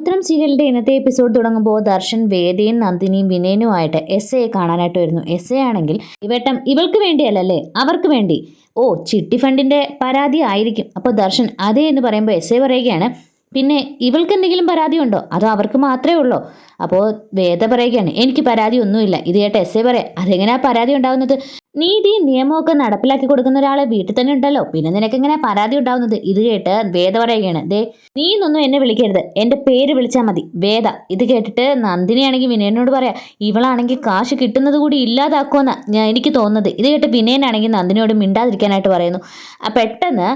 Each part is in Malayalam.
പവിത്രം സീരിയലിന്റെ ഇന്നത്തെ എപ്പിസോഡ് തുടങ്ങുമ്പോൾ ദർശൻ വേദയും നന്ദിനിയും വിനയനുമായിട്ട് എസ് എയെ കാണാനായിട്ട് വരുന്നു. എസ് എ ആണെങ്കിൽ ഇവട്ടം ഇവൾക്ക് വേണ്ടിയല്ലേ അവർക്ക് വേണ്ടി. ഓ ചിട്ടി ഫണ്ടിന്റെ പരാതി ആയിരിക്കും. അപ്പോൾ ദർശൻ അതേ എന്ന് പറയുമ്പോൾ എസ് എ പറയുകയാണ് പിന്നെ ഇവൾക്ക് എന്തെങ്കിലും പരാതി ഉണ്ടോ അതോ അവർക്ക് മാത്രമേ ഉള്ളോ? അപ്പോൾ വേദ പറയുകയാണ് എനിക്ക് പരാതി ഒന്നുമില്ല ഇത് കേട്ട് എസ് എ പറയാം അതെങ്ങനെയാ പരാതി ഉണ്ടാവുന്നത്? നീതി നിയമമൊക്കെ നടപ്പിലാക്കി കൊടുക്കുന്ന ഒരാളെ വീട്ടിൽ തന്നെ ഉണ്ടല്ലോ. പിന്നെ നിനക്ക് എങ്ങനെ പരാതി ഉണ്ടാവുന്നത്? ഇത് കേട്ട് വേദ പറയുകയാണ് ദേ നീ എന്നൊന്നും എന്നെ വിളിക്കരുത്. എന്റെ പേര് വിളിച്ചാൽ മതി. വേദ ഇത് കേട്ടിട്ട് നന്ദിനിയാണെങ്കിൽ വിനയനോട് പറയാം ഇവളാണെങ്കിൽ കാശ് കിട്ടുന്നത് കൂടി ഇല്ലാതാക്കുമെന്നാണ് എനിക്ക് തോന്നുന്നത്. ഇത് കേട്ട് വിനയനാണെങ്കിൽ നന്ദിനിയോട് മിണ്ടാതിരിക്കാനായിട്ട് പറയുന്നു. പെട്ടെന്ന്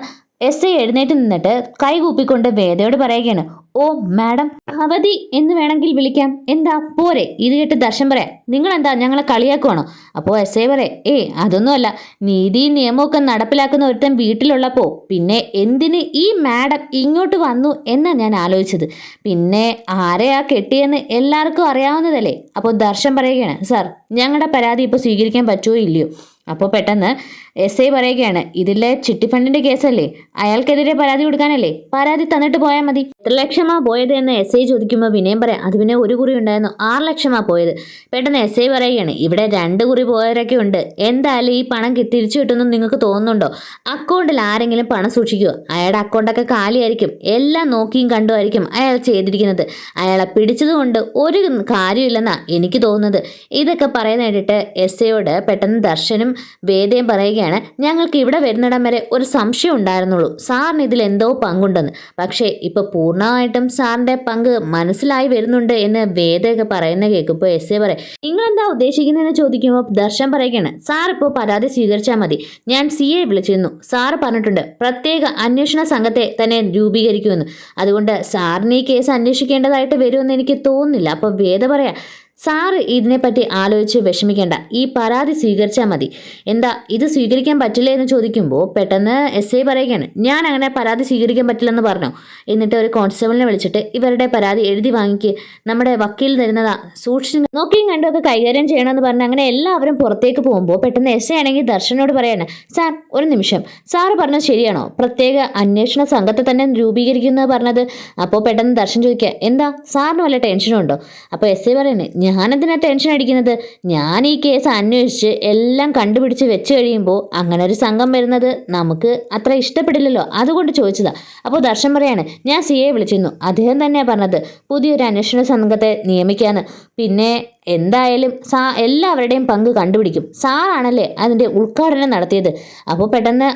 എസ് ഐ എഴുന്നേറ്റ് നിന്നിട്ട് കൈകൂപ്പിക്കൊണ്ട് വേദയോട് പറയുകയാണ് ഓ മാഡം അവധി എന്ന് വേണമെങ്കിൽ വിളിക്കാം. എന്താ പോരെ ഇത് കേട്ട് ദർശൻ പറയാം നിങ്ങൾ എന്താ ഞങ്ങളെ കളിയാക്കുവാണോ? അപ്പോൾ എസ് ഐ പറയാം ഏ അതൊന്നുമല്ല നീതിയും നിയമമൊക്കെ നടപ്പിലാക്കുന്ന ഒരുത്തൻ വീട്ടിലുള്ളപ്പോൾ പിന്നെ എന്തിന് ഈ മാഡം ഇങ്ങോട്ട് വന്നു എന്നാ ഞാൻ ആലോചിച്ചത്? പിന്നെ ആരെയാ കെട്ടിയെന്ന് എല്ലാവർക്കും അറിയാവുന്നതല്ലേ? അപ്പോൾ ദർശൻ പറയുകയാണ് സാർ ഞങ്ങളുടെ പരാതി ഇപ്പോൾ സ്വീകരിക്കാൻ പറ്റുമോ ഇല്ലയോ? അപ്പോൾ പെട്ടെന്ന് എസ് ഐ പറയുകയാണ് ഇതിലെ ചിട്ടി ഫണ്ടിന്റെ കേസല്ലേ? അയാൾക്കെതിരെ പരാതി കൊടുക്കാനല്ലേ? പരാതി തന്നിട്ട് പോയാൽ മതി. ലക്ഷമാ പോയത് എന്ന് എസ് ഐ ചോദിക്കുമ്പോൾ വിനയം പറയാം. അത് പിന്നെ ഒരു കുറി ഉണ്ടായിരുന്നു. ആറ് ലക്ഷമാ പോയത്. പെട്ടെന്ന് എസ് ഐ പറയുകയാണ് ഇവിടെ രണ്ട് കുറി പോയവരൊക്കെ ഉണ്ട്. എന്തായാലും ഈ പണം തിരിച്ചു കിട്ടുമെന്ന് നിങ്ങൾക്ക് തോന്നുന്നുണ്ടോ? അക്കൗണ്ടിൽ ആരെങ്കിലും പണം സൂക്ഷിക്കുക അയാളുടെ അക്കൗണ്ടൊക്കെ കാലിയായിരിക്കും. എല്ലാം നോക്കിയും കണ്ടുമായിരിക്കും അയാൾ ചെയ്തിരിക്കുന്നത്. അയാളെ പിടിച്ചതുകൊണ്ട് ഒരു കാര്യമില്ലെന്നാ എനിക്ക് തോന്നുന്നത്. ഇതൊക്കെ പറയുന്ന കേട്ടിട്ട് എസ് ഐയോട് പെട്ടെന്ന് ദർശനും വേദയും പറയുകയാണ് ഞങ്ങൾക്ക് ഇവിടെ വരുന്നിടം വരെ ഒരു സംശയം ഉണ്ടായിരുന്നുള്ളൂ. സാറിന് ഇതിൽ എന്തോ പങ്കുണ്ടെന്ന്. പക്ഷേ ഇപ്പൊ പൂർണമായിട്ടും സാറിന്റെ പങ്ക് മനസ്സിലായി വരുന്നുണ്ട് എന്ന് വേദയൊക്കെ പറയുന്ന കേൾക്കുമ്പോൾ എസ് എ പറയും. നിങ്ങൾ എന്താ ഉദ്ദേശിക്കുന്നതെന്ന് ചോദിക്കുമ്പോൾ ദർശൻ പറയുകയാണ് സാർ ഇപ്പോൾ പരാതി സ്വീകരിച്ചാൽ മതി. ഞാൻ സി എ വിളിച്ചിരുന്നു. സാർ പറഞ്ഞിട്ടുണ്ട് പ്രത്യേക അന്വേഷണ സംഘത്തെ തന്നെ രൂപീകരിക്കുമെന്ന്. അതുകൊണ്ട് സാറിന് ഈ കേസ് അന്വേഷിക്കേണ്ടതായിട്ട് വരുമെന്ന് എനിക്ക് തോന്നുന്നില്ല. അപ്പോൾ വേദ പറയാം സാറ് ഇതിനെപ്പറ്റി ആലോചിച്ച് വിഷമിക്കേണ്ട. ഈ പരാതി സ്വീകരിച്ചാൽ മതി. എന്താ ഇത് സ്വീകരിക്കാൻ പറ്റില്ല എന്ന് ചോദിക്കുമ്പോൾ പെട്ടെന്ന് എസ് ഐ പറയുകയാണ് ഞാൻ അങ്ങനെ പരാതി സ്വീകരിക്കാൻ പറ്റില്ലെന്ന് പറഞ്ഞു. എന്നിട്ട് ഒരു കോൺസ്റ്റബിളിനെ വിളിച്ചിട്ട് ഇവരുടെ പരാതി എഴുതി വാങ്ങിക്ക്. നമ്മുടെ വക്കീൽ തരുന്നതാ. സൂക്ഷിച്ച് നോക്കിയും കണ്ടുമൊക്കെ കൈകാര്യം ചെയ്യണമെന്ന് പറഞ്ഞ് അങ്ങനെ എല്ലാവരും പുറത്തേക്ക് പോകുമ്പോൾ പെട്ടെന്ന് എസ് ഐ ആണെങ്കിൽ ദർശനോട് പറയാണ് സാർ ഒരു നിമിഷം. സാറ് പറഞ്ഞത് ശരിയാണോ? പ്രത്യേക അന്വേഷണ സംഘത്തെ തന്നെ രൂപീകരിക്കുന്നത് പറഞ്ഞത്? അപ്പോൾ പെട്ടെന്ന് ദർശൻ ചോദിക്കുക എന്താ സാറിന് വല്ല ടെൻഷനുണ്ടോ? അപ്പോൾ എസ് ഐ പറയുന്നത് ഞാനെന്തിനാ ടെൻഷൻ അടിക്കുന്നത്? ഞാൻ ഈ കേസ് അന്വേഷിച്ച് എല്ലാം കണ്ടുപിടിച്ച് വെച്ച് കഴിയുമ്പോൾ അങ്ങനെ ഒരു സംഘം വരുന്നത് നമുക്ക് അത്ര ഇഷ്ടപ്പെടില്ലല്ലോ. അതുകൊണ്ട് ചോദിച്ചതാ. അപ്പോൾ ദർശൻ പറയാണ് ഞാൻ സി എ വിളിച്ചിരുന്നു. അദ്ദേഹം തന്നെയാണ് പറഞ്ഞത് പുതിയൊരു അന്വേഷണ സംഘത്തെ നിയമിക്കാന്ന്. പിന്നെ എന്തായാലും സാ എല്ലാവരുടെയും പങ്ക് കണ്ടുപിടിക്കും. സാറാണല്ലേ അതിന്റെ ഉദ്ഘാടനം നടത്തിയത്. അപ്പോൾ പെട്ടെന്ന്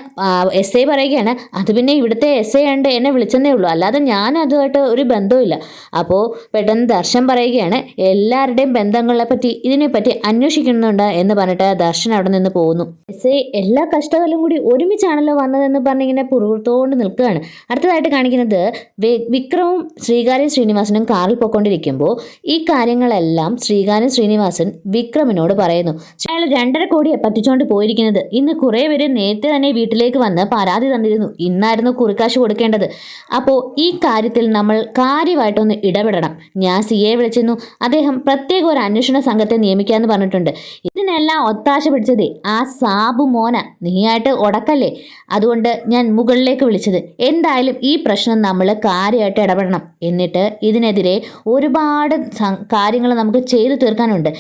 എസ് ഐ പറയുകയാണ് അത് പിന്നെ ഇവിടുത്തെ എസ് ഐ ഉണ്ട് എന്നെ വിളിച്ചെന്നേ ഉള്ളൂ. അല്ലാതെ ഞാൻ അതുമായിട്ട് ഒരു ബന്ധവുമില്ല. അപ്പോൾ പെട്ടെന്ന് ദർശൻ പറയുകയാണ് എല്ലാവരുടെയും ബന്ധങ്ങളെ പറ്റി ഇതിനെപ്പറ്റി അന്വേഷിക്കുന്നുണ്ട് എന്ന് പറഞ്ഞിട്ട് ദർശൻ അവിടെ നിന്ന് പോകുന്നു. എസ് ഐ എല്ലാ കഷ്ടകാലം കൂടി ഒരുമിച്ചാണല്ലോ വന്നതെന്ന് പറഞ്ഞിങ്ങനെ പുറത്തോണ്ട് നിൽക്കുകയാണ്. അടുത്തതായിട്ട് കാണിക്കുന്നത് വിക്രവും ശ്രീകാര്യം ശ്രീനിവാസനും കാറിൽ പോയിക്കൊണ്ടിരിക്കുമ്പോൾ ഈ കാര്യങ്ങളെല്ലാം ശ്രീകാര്യം ശ്രീനിവാസൻ വിക്രമിനോട് പറയുന്നു അയാൾ രണ്ടര കോടിയെ പറ്റിച്ചോണ്ട് പോയിരിക്കുന്നത്. ഇന്ന് കുറെ പേര് നേരത്തെ തന്നെ വീട്ടിലേക്ക് വന്ന് പരാതി തന്നിരുന്നു. ഇന്നായിരുന്നു കുറിക്കാശ് കൊടുക്കേണ്ടത്. അപ്പോൾ ഈ കാര്യത്തിൽ നമ്മൾ കാര്യമായിട്ടൊന്ന് ഇടപെടണം. ഞാൻ സി എ വിളിച്ചിരുന്നു. അദ്ദേഹം പ്രത്യേക ഒരു അന്വേഷണ സംഘത്തെ നിയമിക്കാന്ന് പറഞ്ഞിട്ടുണ്ട്. ഇതിനെല്ലാം ഒത്താശ പിടിച്ചത് ആ സാബു മോന. നീയായിട്ട് ഉടക്കല്ലേ? അതുകൊണ്ട് ഞാൻ മുകളിലേക്ക് വിളിച്ചത് എന്തായാലും ഈ പ്രശ്നം നമ്മൾ കാര്യമായിട്ട് ഇടപെടണം. എന്നിട്ട് ഇതിനെതിരെ ഒരുപാട് കാര്യങ്ങൾ നമുക്ക് ചെയ്തു തീർക്കാനുണ്ട്.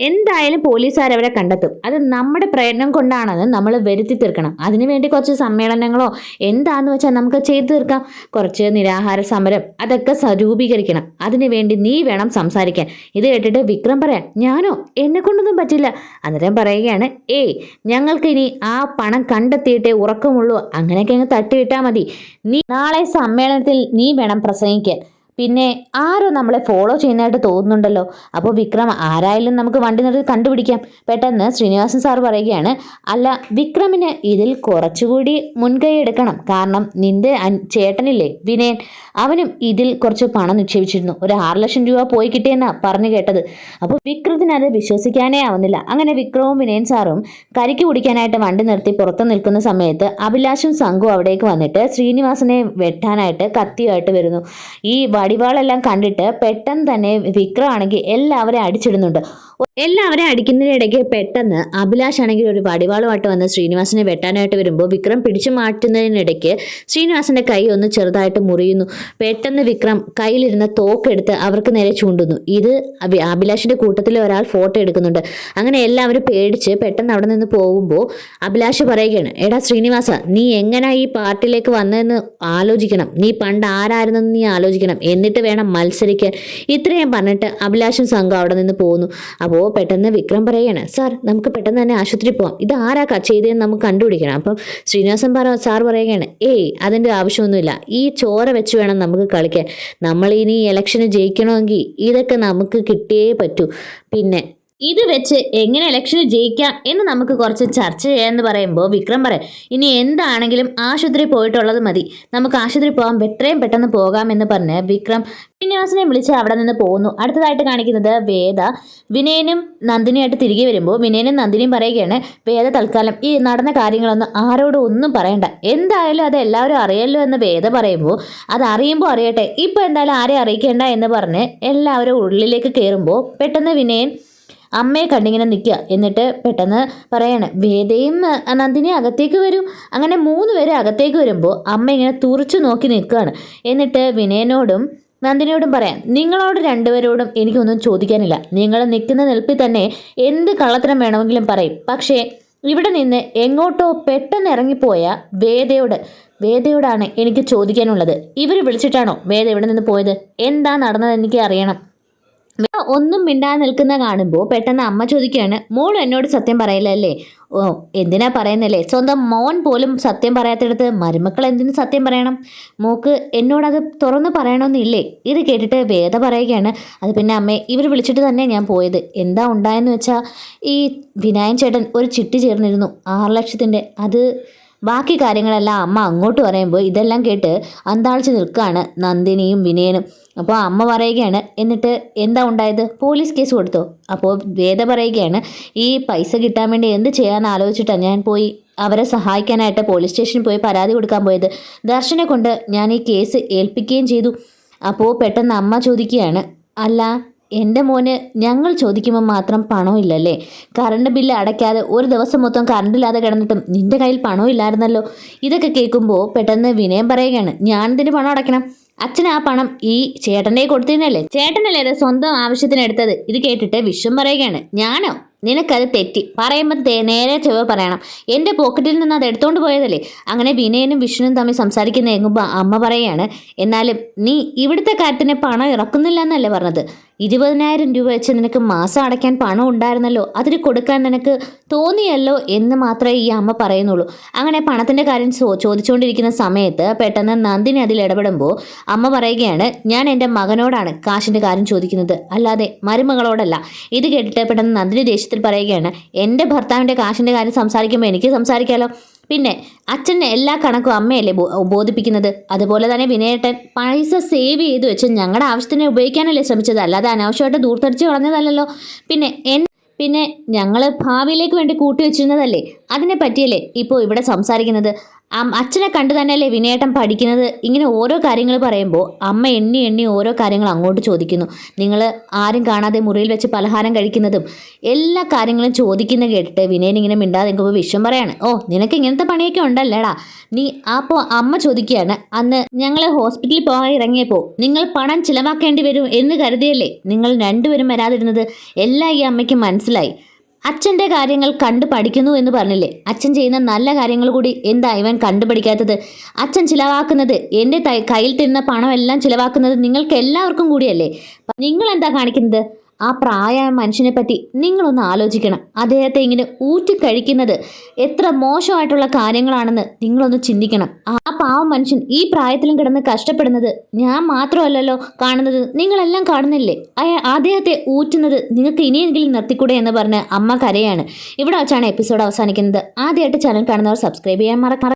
എന്തായാലും പോലീസുകാർ അവരെ കണ്ടെത്തും. അത് നമ്മുടെ പ്രയത്നം കൊണ്ടാണെന്ന് നമ്മൾ വരുത്തി തീർക്കണം. അതിനുവേണ്ടി കുറച്ച് സമ്മേളനങ്ങളോ എന്താന്ന് വെച്ചാൽ നമുക്ക് ചെയ്തു തീർക്കാം. കുറച്ച് നിരാഹാര സമരം അതൊക്കെ സ്വരൂപീകരിക്കണം. അതിനുവേണ്ടി നീ വേണം സംസാരിക്കാൻ. ഇത് കേട്ടിട്ട് വിക്രം പറയാം ഞാനോ? എന്നെ കൊണ്ടൊന്നും പറ്റില്ല. അന്നേരം പറയുകയാണ് ഏയ് ഞങ്ങൾക്ക് ഇനി ആ പണം കണ്ടെത്തിയിട്ടേ ഉറക്കമുള്ളൂ. അങ്ങനെയൊക്കെ അങ്ങ് തട്ടിവിട്ടാൽ മതി. നീ നാളെ സമ്മേളനത്തിൽ നീ വേണം പ്രസംഗിക്കാൻ. പിന്നെ ആരോ നമ്മളെ ഫോളോ ചെയ്യുന്നതായിട്ട് തോന്നുന്നുണ്ടല്ലോ. അപ്പോൾ വിക്രം ആരായാലും നമുക്ക് വണ്ടി നിർത്തി കണ്ടുപിടിക്കാം. പെട്ടെന്ന് ശ്രീനിവാസൻ സാർ പറയുകയാണ് അല്ല വിക്രമിന് ഇതിൽ കുറച്ചുകൂടി മുൻകൈ എടുക്കണം. കാരണം നിന്റെ ചേട്ടനില്ലേ വിനയൻ അവനും ഇതിൽ കുറച്ച് പണം നിക്ഷേപിച്ചിരുന്നു. ഒരു ആറ് ലക്ഷം രൂപ പോയി കിട്ടിയെന്നാ പറഞ്ഞു കേട്ടത്. അപ്പോൾ വിക്രത്തിന് അത് വിശ്വസിക്കാനേ ആവുന്നില്ല. അങ്ങനെ വിക്രവും വിനയൻ സാറും കരിക്ക് കുടിക്കാനായിട്ട് വണ്ടി നിർത്തി പുറത്ത് നിൽക്കുന്ന സമയത്ത് അഭിലാഷും സംഘവും അവിടേക്ക് വന്നിട്ട് ശ്രീനിവാസനെ വെട്ടാനായിട്ട് കത്തിയായിട്ട് വരുന്നു. ഈ വടിവാളെല്ലാം കണ്ടിട്ട് പെട്ടെന്ന് തന്നെ വിക്രമാണെങ്കിൽ എല്ലാവരെയും അടിച്ചിടുന്നുണ്ട്. എല്ലാവരെയും അടിക്കുന്നതിനിടയ്ക്ക് പെട്ടെന്ന് അഭിലാഷ് ആണെങ്കിൽ ഒരു വടിവാളുമായിട്ട് വന്ന് ശ്രീനിവാസനെ വെട്ടാനായിട്ട് വരുമ്പോൾ വിക്രം പിടിച്ചു മാറ്റുന്നതിനിടയ്ക്ക് ശ്രീനിവാസന്റെ കൈ ഒന്ന് ചെറുതായിട്ട് മുറിയുന്നു. പെട്ടെന്ന് വിക്രം കയ്യിലിരുന്ന തോക്കെടുത്ത് അവർക്ക് നേരെ ചൂണ്ടുന്നു. ഇത് അഭി- അഭിലാഷിന്റെ കൂട്ടത്തിൽ ഒരാൾ ഫോട്ടോ എടുക്കുന്നുണ്ട്. അങ്ങനെ എല്ലാവരും പേടിച്ച് പെട്ടെന്ന് അവിടെ നിന്ന് പോകുമ്പോൾ അഭിലാഷ് പറയുകയാണ് എടാ ശ്രീനിവാസ നീ എങ്ങനെ ഈ പാർട്ടിയിലേക്ക് വന്നതെന്ന് ആലോചിക്കണം. നീ പണ്ട് ആരായിരുന്നെന്ന് നീ ആലോചിക്കണം. എന്നിട്ട് വേണം മത്സരിക്കാൻ. ഇത്രയും പറഞ്ഞിട്ട് അഭിലാഷും സംഘം അവിടെ നിന്ന് പോകുന്നു അപ്പോൾ പെട്ടെന്ന് വിക്രം പറയുകയാണ് സാർ നമുക്ക് പെട്ടെന്ന് തന്നെ ആശുപത്രി പോകാം ഇത് ആരാ ചെയ്തതെന്ന് നമുക്ക് കണ്ടുപിടിക്കണം. അപ്പം ശ്രീനിവാസൻ പറ സാർ പറയുകയാണ് ഏയ് അതിന്റെ ആവശ്യമൊന്നുമില്ല. ഈ ചോര വെച്ച് വേണം നമുക്ക് കളിക്കാൻ. നമ്മൾ ഇനി ഇലക്ഷന് ജയിക്കണമെങ്കിൽ ഇതൊക്കെ നമുക്ക് കിട്ടിയേ പറ്റൂ. പിന്നെ ഇത് വെച്ച് എങ്ങനെ ഇലക്ഷന് ജയിക്കാം എന്ന് നമുക്ക് കുറച്ച് ചർച്ച ചെയ്യാമെന്ന് പറയുമ്പോൾ വിക്രം പറയും ഇനി എന്താണെങ്കിലും ആശുപത്രി പോയിട്ടുള്ളത് മതി. നമുക്ക് ആശുപത്രി പോകാൻ എത്രയും പെട്ടെന്ന് പോകാമെന്ന് പറഞ്ഞ് വിക്രം ശ്രീനിവാസനെ വിളിച്ച് അവിടെ നിന്ന് പോകുന്നു അടുത്തതായിട്ട് കാണിക്കുന്നത് വേദ. വിനയനും നന്ദിനിയായിട്ട് തിരികെ വരുമ്പോൾ വിനയനും നന്ദിനിയും പറയുകയാണ് വേദ തൽക്കാലം ഈ നടന്ന കാര്യങ്ങളൊന്നും ആരോടും ഒന്നും പറയണ്ട. എന്തായാലും അത് എല്ലാവരും അറിയല്ലോ എന്ന് വേദ പറയുമ്പോൾ അത് അറിയുമ്പോൾ അറിയട്ടെ. ഇപ്പോൾ എന്തായാലും ആരെയും അറിയിക്കേണ്ട എന്ന് പറഞ്ഞ് എല്ലാവരും ഉള്ളിലേക്ക് കയറുമ്പോൾ പെട്ടെന്ന് വിനയൻ അമ്മയെ കണ്ടിങ്ങനെ നിൽക്കുക. എന്നിട്ട് പെട്ടെന്ന് പറയാണ് വേദയും നന്ദിനി അകത്തേക്ക് വരും. അങ്ങനെ മൂന്ന് പേര് അകത്തേക്ക് വരുമ്പോൾ അമ്മ ഇങ്ങനെ തുറച്ചു നോക്കി നിൽക്കുകയാണ്. എന്നിട്ട് വിനയനോടും നന്ദിനിയോടും പറയാം നിങ്ങളോട് രണ്ടുപേരോടും എനിക്കൊന്നും ചോദിക്കാനില്ല. നിങ്ങൾ നിൽക്കുന്ന നിൽപ്പിൽ തന്നെ എന്ത് കള്ളത്തരം വേണമെങ്കിലും പറയും. പക്ഷേ ഇവിടെ നിന്ന് എങ്ങോട്ടോ പെട്ടെന്ന് ഇറങ്ങിപ്പോയ വേദയോട് വേദയോടാണ് എനിക്ക് ചോദിക്കാനുള്ളത്. ഇവർ വിളിച്ചിട്ടാണോ വേദ ഇവിടെ നിന്ന് പോയത്? എന്താ നടന്നത് എനിക്ക് അറിയണം. ഒന്നും മിണ്ടാതെ നിൽക്കുന്ന കാണുമ്പോൾ പെട്ടെന്ന് അമ്മ ചോദിക്കുകയാണ് മോൾ എന്നോട് സത്യം പറയില്ലല്ലേ ഓ എന്തിനാ പറയുന്നല്ലേ? സ്വന്തം മോൻ പോലും സത്യം പറയാത്തടത്ത് മരുമക്കൾ എന്തിനു സത്യം പറയണം? മോക്ക് എന്നോടത് തുറന്നു പറയണമെന്നില്ലേ ഇത് കേട്ടിട്ട് വേദ പറയുകയാണ് അത് പിന്നെ അമ്മേ ഇവർ വിളിച്ചിട്ട് തന്നെ ഞാൻ പോയത്. എന്താ ഉണ്ടായെന്ന് വെച്ചാൽ ഈ വിനായൻ ചേട്ടൻ ഒരു ചിട്ടി ചേർന്നിരുന്നു ആറ് ലക്ഷത്തിന്റെ അത് ബാക്കി കാര്യങ്ങളെല്ലാം അമ്മ അങ്ങോട്ട് പറയുമ്പോൾ ഇതെല്ലാം കേട്ട് അന്താളിച്ച് നിൽക്കുകയാണ് നന്ദിനിയും വിനയനും. അപ്പോൾ അമ്മ പറയുകയാണ് എന്നിട്ട് എന്താ ഉണ്ടായത്? പോലീസ് കേസ് കൊടുത്തോ? അപ്പോൾ വേദ പറയുകയാണ് ഈ പൈസ കിട്ടാൻ വേണ്ടി എന്ത് ചെയ്യാമെന്ന് ആലോചിച്ചിട്ടാണ് ഞാൻ പോയി അവരെ സഹായിക്കാനായിട്ട് പോലീസ് സ്റ്റേഷനിൽ പോയി പരാതി കൊടുക്കാൻ പോയത്. ദർശനെ കൊണ്ട് ഞാൻ ഈ കേസ് ഏൽപ്പിക്കുകയും ചെയ്തു. അപ്പോൾ പെട്ടെന്ന് അമ്മ ചോദിക്കുകയാണ് അല്ല എന്റെ മോന് ഞങ്ങൾ ചോദിക്കുമ്പോൾ മാത്രം പണമില്ലല്ലേ കറണ്ട് ബില്ല് അടയ്ക്കാതെ ഒരു ദിവസം മൊത്തം കറണ്ടില്ലാതെ കിടന്നിട്ടും നിന്റെ കയ്യിൽ പണമില്ലായിരുന്നല്ലോ ഇതൊക്കെ കേൾക്കുമ്പോൾ പെട്ടെന്ന് വിനയം പറയുകയാണ്. ഞാൻ ഇതിന് പണം അടയ്ക്കണം? അച്ഛൻ ആ പണം ഈ ചേട്ടന്റെ കൊടുത്തിരുന്നല്ലേ? ചേട്ടനല്ലേ അത് സ്വന്തം ആവശ്യത്തിന് എടുത്തത്? ഇത് കേട്ടിട്ട് വിഷം പറയുകയാണ്. ഞാനോ? നിനക്കത് തെറ്റി. പറയുമ്പോൾ നേരെ ചെവ പറയണം. എന്റെ പോക്കറ്റിൽ നിന്ന് അത് എടുത്തോണ്ട് പോയതല്ലേ? അങ്ങനെ വിനയനും വിഷ്ണുവും തമ്മിൽ സംസാരിക്കുന്ന എങ്ങുമ്പോൾ അമ്മ പറയാണ് എന്നാലും നീ ഇവിടുത്തെ കാര്യത്തിന് പണം ഇറക്കുന്നില്ല എന്നല്ലേ പറഞ്ഞത്? ഇരുപതിനായിരം രൂപ വെച്ച് നിനക്ക് മാസം അടയ്ക്കാൻ പണം ഉണ്ടായിരുന്നല്ലോ? അതിന് കൊടുക്കാൻ നിനക്ക് തോന്നിയല്ലോ എന്ന് മാത്രമേ ഈ അമ്മ പറയുന്നുള്ളൂ. അങ്ങനെ പണത്തിന്റെ കാര്യം ചോദിച്ചുകൊണ്ടിരിക്കുന്ന സമയത്ത് പെട്ടെന്ന് നന്ദിനി അതിൽ ഇടപെടുമ്പോൾ അമ്മ പറയുകയാണ് ഞാൻ എന്റെ മകനോടാണ് കാശിന്റെ കാര്യം ചോദിക്കുന്നത്. അല്ലാതെ മരുമകളോടല്ല. ഇത് കേട്ടിട്ട് പെട്ടെന്ന് നന്ദിനി ദേഷ്യത്തിൽ പറയുകയാണ് എന്റെ ഭർത്താവിന്റെ കാശിന്റെ കാര്യം സംസാരിക്കുമ്പോൾ എനിക്ക് സംസാരിക്കാമല്ലോ പിന്നെ അച്ഛന്റെ എല്ലാ കണക്കും അമ്മയല്ലേ ബോധിപ്പിക്കുന്നത്? അതുപോലെ തന്നെ വിനയേട്ടൻ പൈസ സേവ് ചെയ്ത് വെച്ച് ഞങ്ങളുടെ ആവശ്യത്തിന് ഉപയോഗിക്കാനല്ലേ ശ്രമിച്ചത്? അല്ലാതെ അനാവശ്യമായിട്ട് ദൂർത്തടിച്ച് കളഞ്ഞതല്ലല്ലോ? പിന്നെ എൻ പിന്നെ ഞങ്ങൾ ഭാവിയിലേക്ക് വേണ്ടി കൂട്ടി വെച്ചിരുന്നതല്ലേ? അതിനെ പറ്റിയല്ലേ ഇപ്പോൾ ഇവിടെ സംസാരിക്കുന്നത്? അച്ഛനെ കണ്ടു തന്നെയല്ലേ വിനയേട്ടൻ പഠിക്കുന്നത്? ഇങ്ങനെ ഓരോ കാര്യങ്ങൾ പറയുമ്പോൾ അമ്മ എണ്ണി എണ്ണി ഓരോ കാര്യങ്ങൾ അങ്ങോട്ട് ചോദിക്കുന്നു. നിങ്ങൾ ആരും കാണാതെ മുറിയിൽ വെച്ച് പലഹാരം കഴിക്കുന്നതും എല്ലാ കാര്യങ്ങളും ചോദിക്കുന്ന കേട്ടിട്ട് വിനയൻ ഇങ്ങനെ മിണ്ടാതെ നിൽക്കുമ്പോൾ വിഷം പറയാണ്. ഓ നിനക്ക് ഇങ്ങനത്തെ പണിയൊക്കെ ഉണ്ടല്ലേടാ. നീ അപ്പോൾ അമ്മ ചോദിക്കുകയാണ് അന്ന് ഞങ്ങൾ ഹോസ്പിറ്റലിൽ പോകാൻ ഇറങ്ങിയപ്പോൾ നിങ്ങൾ പണം ചിലവാക്കേണ്ടി വരും എന്ന് കരുതിയല്ലേ? നിങ്ങൾ രണ്ടുപേരും വരാതിരുന്നത്? എല്ലാം ഈ അമ്മയ്ക്ക് മനസ്സിലായി. അച്ഛന്റെ കാര്യങ്ങൾ കണ്ടു പഠിക്കുന്നു എന്ന് പറഞ്ഞില്ലേ? അച്ഛൻ ചെയ്യുന്ന നല്ല കാര്യങ്ങൾ കൂടി എന്താ ഇവൻ കണ്ടുപഠിക്കാത്തത്? അച്ഛൻ ചിലവാക്കുന്നത് എന്റെ കയ്യിൽ തരുന്ന പണമെല്ലാം ചിലവാക്കുന്നത് നിങ്ങൾക്ക് എല്ലാവർക്കും കൂടിയല്ലേ? നിങ്ങൾ എന്താ കാണിക്കുന്നത്? ആ പ്രായ മനുഷ്യനെ പറ്റി നിങ്ങളൊന്ന് ആലോചിക്കണം. അദ്ദേഹത്തെ ഇങ്ങനെ ഊറ്റി കഴിക്കുന്നത് എത്ര മോശമായിട്ടുള്ള കാര്യങ്ങളാണെന്ന് നിങ്ങളൊന്ന് ചിന്തിക്കണം. ആ പാവം മനുഷ്യൻ ഈ പ്രായത്തിലും കിടന്ന് കഷ്ടപ്പെടുന്നത് ഞാൻ മാത്രമല്ലല്ലോ കാണുന്നത്. നിങ്ങളെല്ലാം കാണുന്നില്ലേ? അയാ അദ്ദേഹത്തെ ഊറ്റുന്നത് നിങ്ങൾക്ക് ഇനിയെങ്കിലും നിർത്തിക്കൂടെ എന്ന് പറഞ്ഞ് അമ്മ കരയാണ്. ഇവിടെ വെച്ചാണ് എപ്പിസോഡ് അവസാനിക്കുന്നത്. ആദ്യമായിട്ട് ചാനൽ കാണുന്നവർ സബ്സ്ക്രൈബ് ചെയ്യാൻ മറക്കാറ്